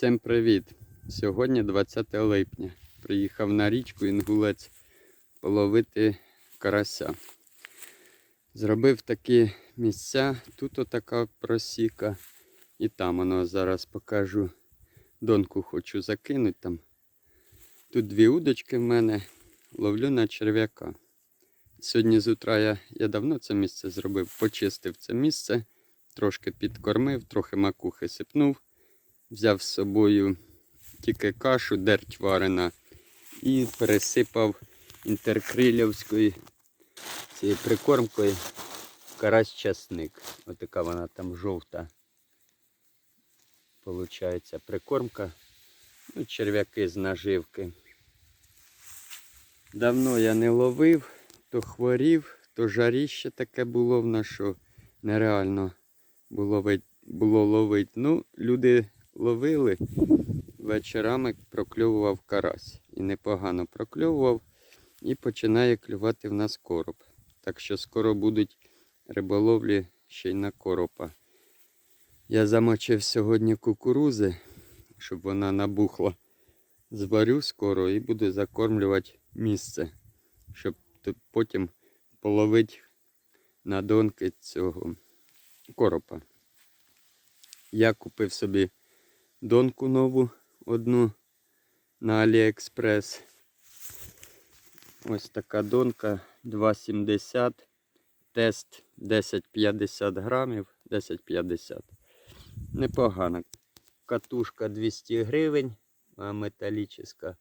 Всім привіт! Сьогодні 20 липня. Приїхав на річку Інгулець половити карася. Зробив такі місця. Тут отака просіка. І там воно зараз покажу. Донку хочу закинути там. Тут дві удочки в мене. Ловлю на черв'яка. Сьогодні з утра я, я давно це місце зробив, почистив це місце, трошки підкормив, трохи макухи сипнув взяв з собою тільки кашу, дерть варена і пересипав інтеркрилівською цією прикормкою карась часник. Отака вона там жовта. Получається прикормка. Ну, черв'яки з наживки. Давно я не ловив, то хворів, то жаріще таке було в нас, що нереально було, було ловити. Ну, люди ловили, вечорами прокльовував карась. І непогано прокльовував. І починає клювати в нас короб. Так що скоро будуть риболовлі ще й на коропа. Я замочив сьогодні кукурузи, щоб вона набухла. Зварю скоро і буду закормлювати місце, щоб потім половити на донки цього коропа. Я купив собі донку нову одну на Аліекспрес. Ось така донка 2,70. Тест 10,50 грамів. 10,50. Непогана. Катушка 200 гривень, а металічна.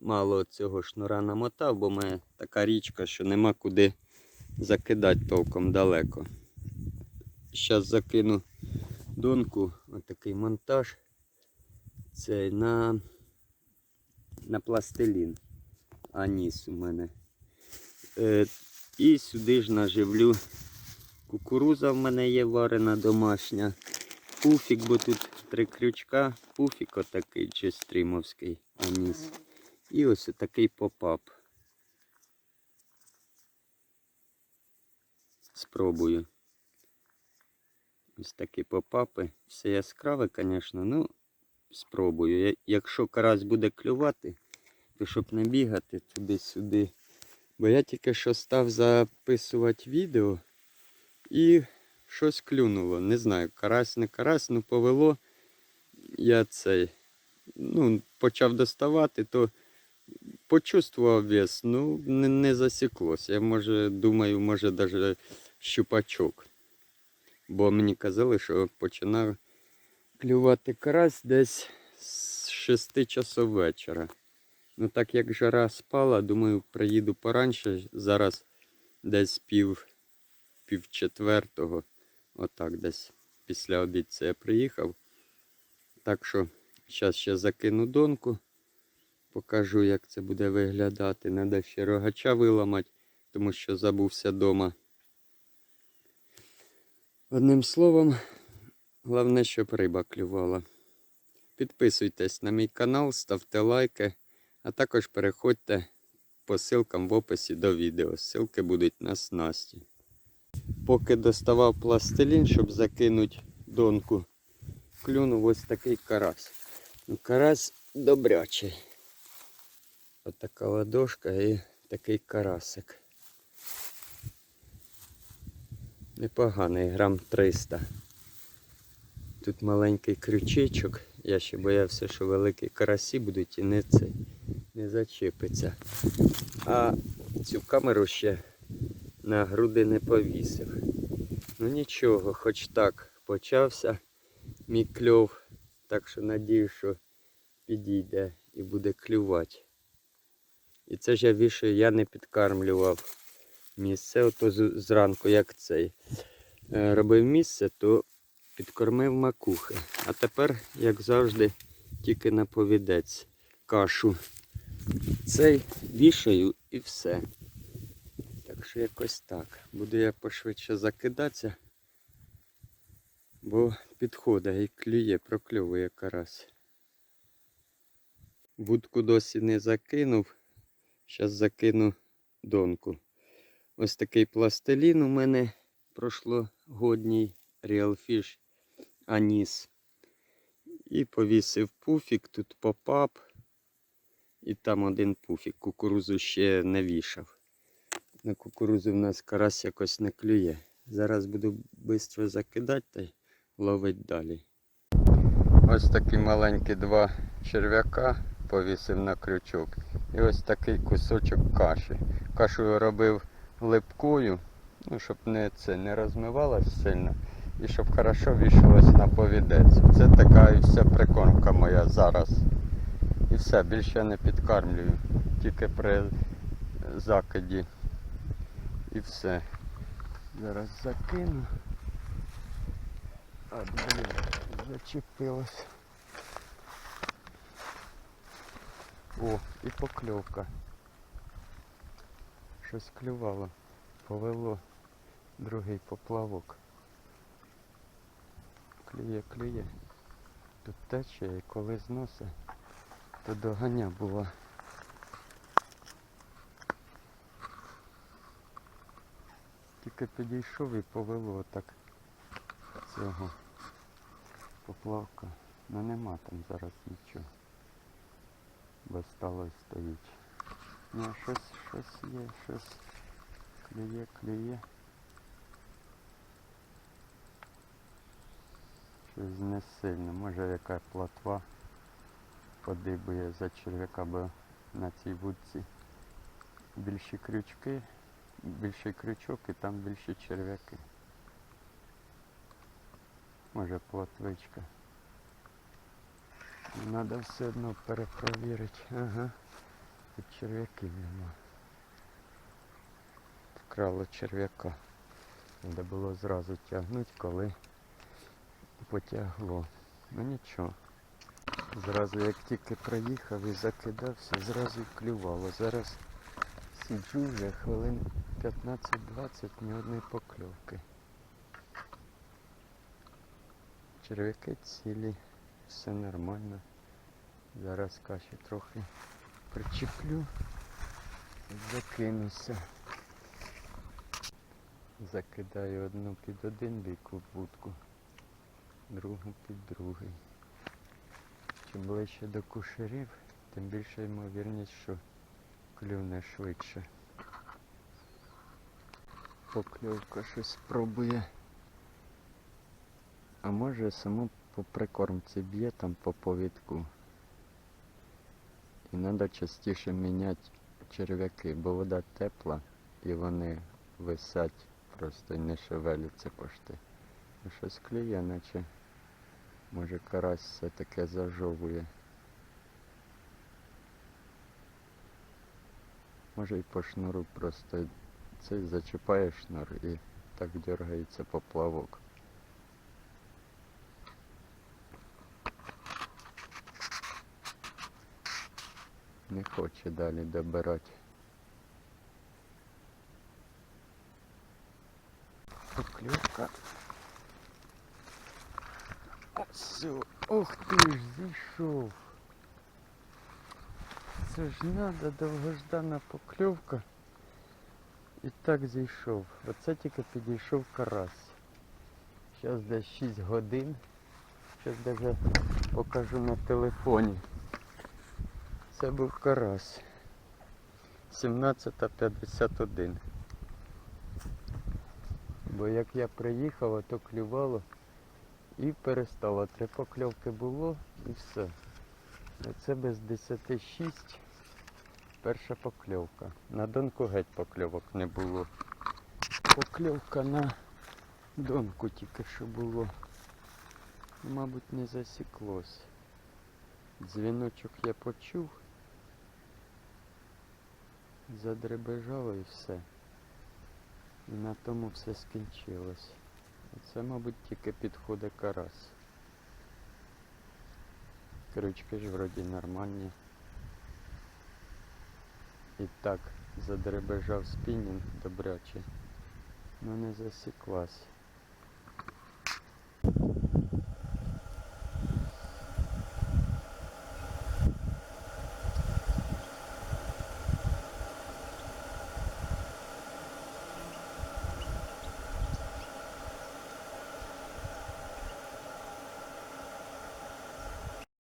Мало цього шнура намотав, бо мене така річка, що нема куди закидати толком далеко. Зараз закину донку, отакий монтаж. Цей на, на пластилін. Аніс у мене. Е, і сюди ж наживлю. Кукуруза в мене є варена домашня. Пуфік, бо тут три крючка. Пуфік отакий чи стрімовський аніс. І ось такий попап. Спробую. Ось такі попапи. Все яскраве, звісно, ну спробую. Якщо карась буде клювати, то щоб не бігати туди-сюди. Бо я тільки що став записувати відео і щось клюнуло. Не знаю, карась не карась, ну повело. Я цей ну, почав доставати, то почувствував вес, ну не, не засіклося. Я може думаю, може навіть щупачок. Бо мені казали, що починав клювати карась десь з 6 часов вечора. Ну так як жара спала, думаю, приїду поранше. Зараз десь пів, пів четвертого. Отак десь після обід це я приїхав. Так що зараз ще закину донку. Покажу, як це буде виглядати. Треба ще рогача виламати, тому що забувся вдома. Одним словом, головне, щоб риба клювала. Підписуйтесь на мій канал, ставте лайки, а також переходьте по ссылкам в описі до відео. Ссылки будуть на снасті. Поки доставав пластилін, щоб закинути донку, клюнув ось такий карась. Ну, карась добрячий. Отака ладошка і такий карасик. Непоганий, грам 300. Тут маленький крючечок. Я ще боявся, що великі карасі будуть і не цей не зачепиться. А цю камеру ще на груди не повісив. Ну нічого, хоч так почався мій кльов. Так що надію, що підійде і буде клювати. І це ж я вішаю, я не підкармлював місце, ото зранку, як цей. е, Робив місце, то підкормив макухи. А тепер, як завжди, тільки на повідець кашу. Цей вішаю і все. Так що якось так. Буду я пошвидше закидатися, бо підходить і клює, прокльовує карась. Будку досі не закинув. Зараз закину донку. Ось такий пластилін у мене прошлогодній Real Fish Аніс. І повісив пуфік, тут попап. І там один пуфік. Кукурузу ще не вішав. На кукурузу в нас карась якось не клює. Зараз буду швидко закидати та й ловить далі. Ось такі маленькі два черв'яка повісив на крючок. І ось такий кусочок каші. Кашу я робив липкою, ну, щоб не, це, не розмивалась сильно і щоб хорошо вішалось на повідець. Це така і вся прикормка моя зараз. І все, більше я не підкармлюю. Тільки при закиді. І все. Зараз закину. А, блін, зачепилось. О, і покльовка. Щось клювало. Повело другий поплавок. Клює, клює. Тут тече і коли зносить, то доганя була. Тільки підійшов і повело так цього поплавка. Ну нема там зараз нічого. Бо стало стоїть. Ну щось, щось є, щось клює, клює. Щось не сильно. Може яка платва подибує за черв'яка, бо на цій вудці більші крючки, більший крючок і там більші черв'яки. Може платвичка. Треба все одно перепровірити. Ага. Тут черв'яків нема. Вкрало черв'яка. Треба було зразу тягнути, коли потягло. Ну нічого. Зразу як тільки проїхав і закидався, зразу клювало. Зараз сиджу вже хвилин 15-20, ні одної покльовки. Черв'яки цілі, все нормально. Зараз каші трохи причеплю, закинуся. Закидаю одну під один бік у будку другу під другий. Чим ближче до кушерів, тим більше ймовірність, що клюне швидше. Покльовка щось спробує. А може само по прикормці б'є там по повідку. І треба частіше міняти черв'яки, бо вода тепла і вони висять просто і не шевеляться пошти. Щось клює, наче може карась все таке зажовує. Може і по шнуру просто цей зачіпає шнур і так дергається поплавок. Не хоче далі добирати. Поклювка. Все, ох ти ж, зійшов. Це ж надо довгождана покльовка. І так зійшов. Оце тільки підійшов карась. Зараз десь 6 годин. Зараз даже покажу на телефоні. Це був карась. 17.51. Бо як я приїхав, а то клювало і перестало. Три покльовки було і все. Це без 10.6 перша покльовка. На донку геть покльовок не було. Покльовка на донку тільки що було. Мабуть, не засіклось. Дзвіночок я почув. Задребежало і все. І на тому все скінчилось. Це, мабуть, тільки підходить карась. Крючки ж вроді нормальні. І так задребежав спінінг добряче. але не засіклась.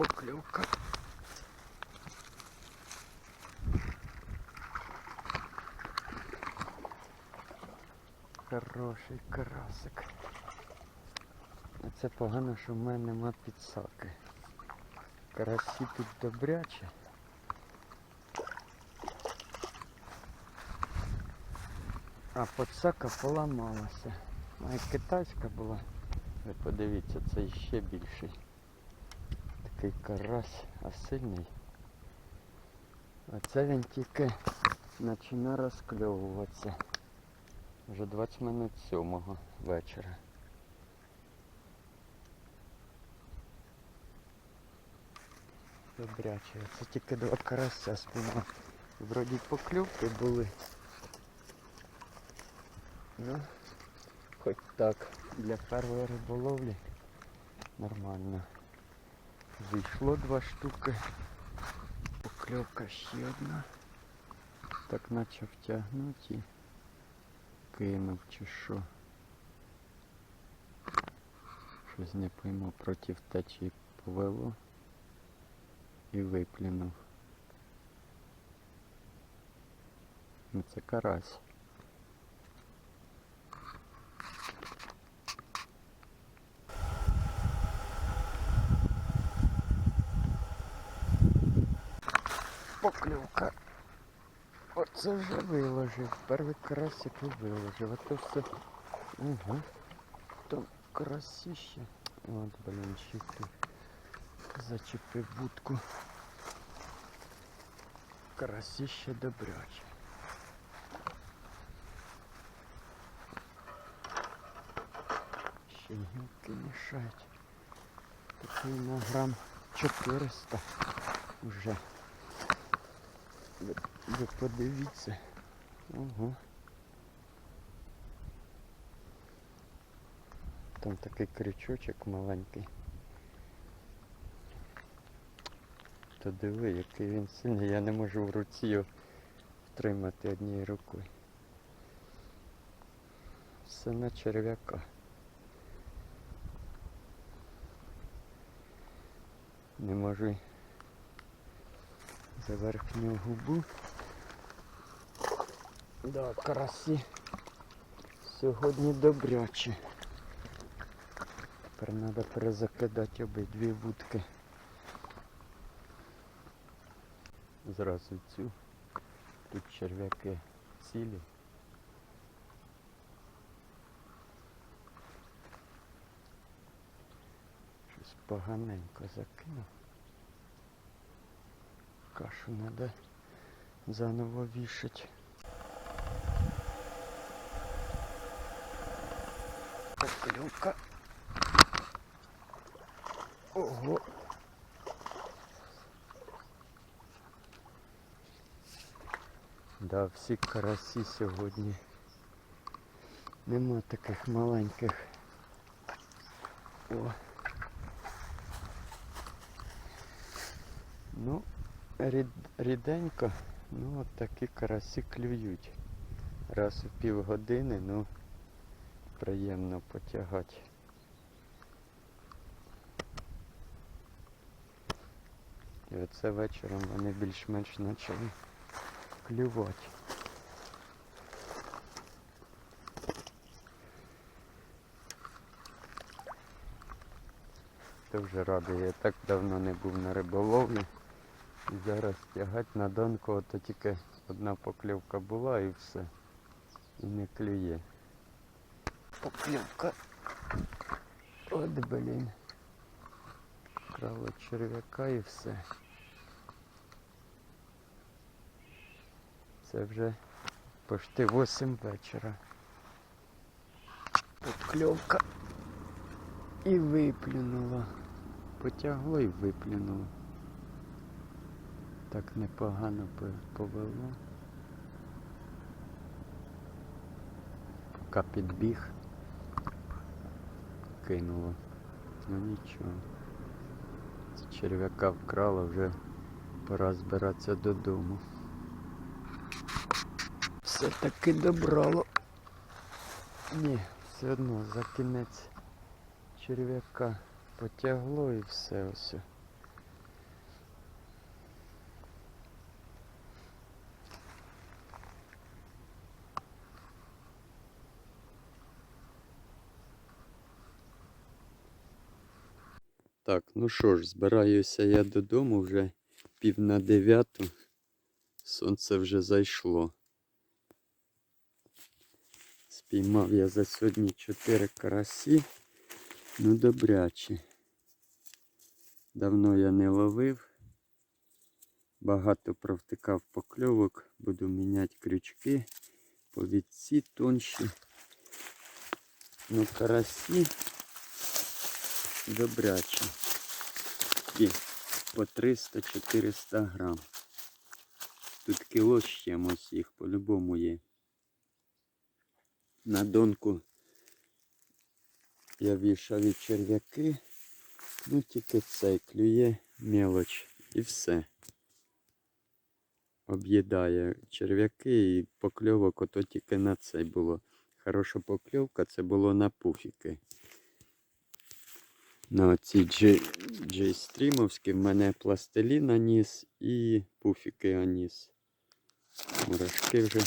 Покльовка. Хороший карасик. Це погано, що в мене нема підсаки. Карасі тут добряче. А подсака поламалася. Як китайська була. Ви подивіться, це ще більший. Такий карась, а сильний. А це він тільки починає розкльовуватися. Вже 20 минут сьомого вечора. Добряче. Це тільки два карася спіймав. Вроді покльовки були. Ну, хоч так, для першої риболовлі нормально. Вийшло два штуки. Покльовка ще одна. Так почав тягнути і кинув чи що. Щось не пойму проти течії повело і виплюнув. Ну це карась. Оце вже виложив. Перший карасик і виложив. А то все. Угу. Там карасище. От, блін, ще тут зачепив будку. Карасище добряче. Ще й гілки мішають. Такий на грам 400 вже. Ви, подивіться. Ого. Там такий крючочок маленький. То диви, який він сильний. Я не можу в руці його втримати однією рукою. Все на черв'яка. Не можу за верхню губу. Да, карасі сьогодні добрячі. Тепер треба перезакидати обидві вудки. Зразу цю. Тут черв'яки цілі. Щось поганенько закинув. Кашу треба заново вішати. Поклювка. Ого. Да, всі карасі сьогодні. Нема таких маленьких. О. Ну, рід, ріденько, ну от такі карасі клюють. Раз у півгодини, ну приємно потягати. І оце вечором вони більш-менш почали клювати. Вже радий, я так давно не був на риболовлі. І зараз тягати на донку, то тільки одна покльовка була і все. І не клює. Покльовка. От блін. Крало черв'яка і все. Це вже почти 8 вечора. Подкльовка. І виплюнула. Потягло і виплюнуло. Так непогано повело. Поки підбіг, кинуло. Ну нічого. Це черв'яка вкрала, вже пора збиратися додому. Все-таки добрало. Ні, все одно за кінець черв'яка потягло і все ось. Так, ну що ж, збираюся я додому вже пів на дев'яту. Сонце вже зайшло. Спіймав я за сьогодні 4 карасі. Ну добряче. Давно я не ловив. Багато провтикав покльовок. Буду міняти крючки. Повідці тонші. Ну, карасі добрячі. І по 300-400 грам. Тут кіло з чимось їх по-любому є. На донку я вішав черв'яки. Ну тільки цей клює мелоч і все. Об'їдає черв'яки і покльовок ото тільки на цей було. Хороша покльовка це було на пуфіки. На оці джей-стрімовські в мене пластилін аніс і пуфіки аніс. Мурашки вже.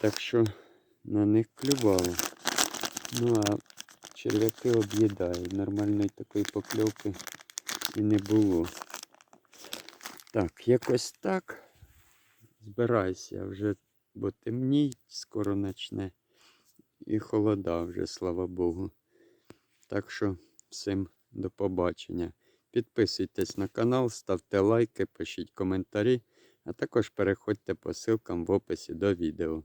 Так що на них клювало. Ну а черв'яки об'їдають. Нормальної такої покльовки і не було. Так, якось так. Збирайся вже, бо темній, скоро почне. І холода вже, слава Богу. Так що всім до побачення. Підписуйтесь на канал, ставте лайки, пишіть коментарі, а також переходьте по ссылкам в описі до відео.